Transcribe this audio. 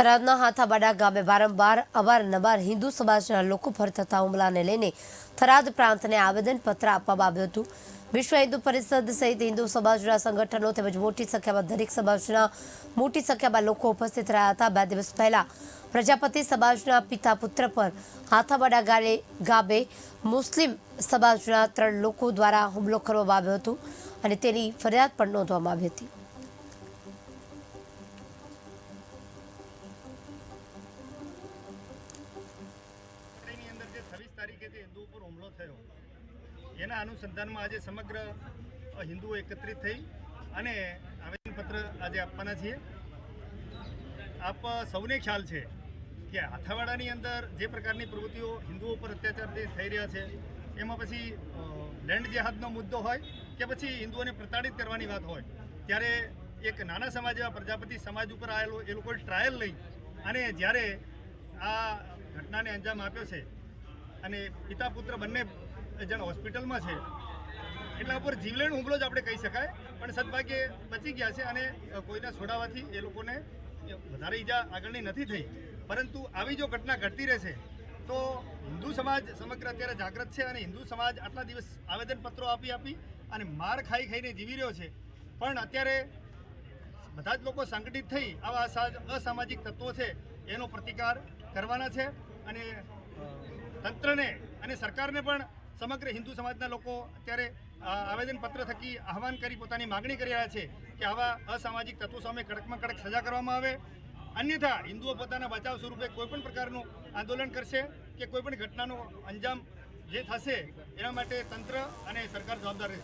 થરાદના હાથાબાડા ગામે વારંવાર અવારનવાર હિન્દુ સમાજના લોકો પર થતા હુમલાને લઈને થરાદ પ્રાંતને આવેદનપત્ર આપવામાં આવ્યું હતું. વિશ્વ હિન્દુ પરિષદ સહિત હિન્દુ સમાજના સંગઠનો તેમજ મોટી સંખ્યામાં દરેક સમાજના મોટી સંખ્યામાં લોકો ઉપસ્થિત રહ્યા હતા. બે દિવસ પહેલા પ્રજાપતિ સમાજના પિતા પુત્ર પર હાથાબાડા ગાલે ગામે મુસ્લિમ સમાજના ત્રણ લોકો દ્વારા હુમલો કરવામાં આવ્યો હતો અને તેની ફરિયાદ પણ નોંધવામાં આવી હતી. જે હિન્દુ ઉપર હુમલો થયો. એના અનુસંધાનમાં આજે સમગ્ર હિન્દુઓ એકત્રિત થઈ અને આવેદનપત્ર આજે આપવાના છીએ. આપ સૌને ખ્યાલ છે કે હાથાવાડાની અંદર જે પ્રકારની પ્રવૃત્તિઓ હિન્દુઓ પર અત્યાચાર જે થઈ રહ્યા છે, એમાં પછી લેન્ડ જેહાદનો મુદ્દો હોય કે પછી હિન્દુઓને પ્રતાડિત કરવાની વાત હોય, ત્યારે એક નાના સમાજ, એવા પ્રજાપતિ સમાજ ઉપર આવેલો એ લોકોએ ટ્રાયલ લઈ અને જ્યારે આ ઘટનાને અંજામ આપ્યો છે અને પિતા પુત્ર બંને જણ હોસ્પિટલમાં છે. એટલા ઉપર જીવલેણ હુમલો જ આપણે કહી શકાય, પણ સદભાગ્યે બચી ગયા છે અને કોઈના છોડાવવાથી એ લોકોને વધારે ઈજા આગળની નથી થઈ. પરંતુ આવી જો ઘટના ઘટતી રહેશે, તો હિન્દુ સમાજ સમગ્ર અત્યારે જાગૃત છે અને હિન્દુ સમાજ આટલા દિવસ આવેદનપત્રો આપી આપી અને માર ખાઈ ખાઈને જીવી રહ્યો છે. પણ અત્યારે બધા જ લોકો સંગઠિત થઈ આવા અસા- અસામાજિક તત્વો છે, એનો પ્રતિકાર કરવાના છે અને તંત્રને અને સરકારને પણ સમગ્ર હિન્દુ સમાજના લોકો અત્યારે આવેદનપત્ર થકી આહવાન કરી પોતાની માગણી કરી રહ્યા છે કે આવા અસામાજિક તત્વો સામે કડકમાં કડક સજા કરવામાં આવે. અન્યથા હિન્દુઓ પોતાના બચાવ સ્વરૂપે કોઈપણ પ્રકારનું આંદોલન કરશે કે કોઈપણ ઘટનાનો અંજામ જે થશે, એના માટે તંત્ર અને સરકાર જવાબદાર રહેશે.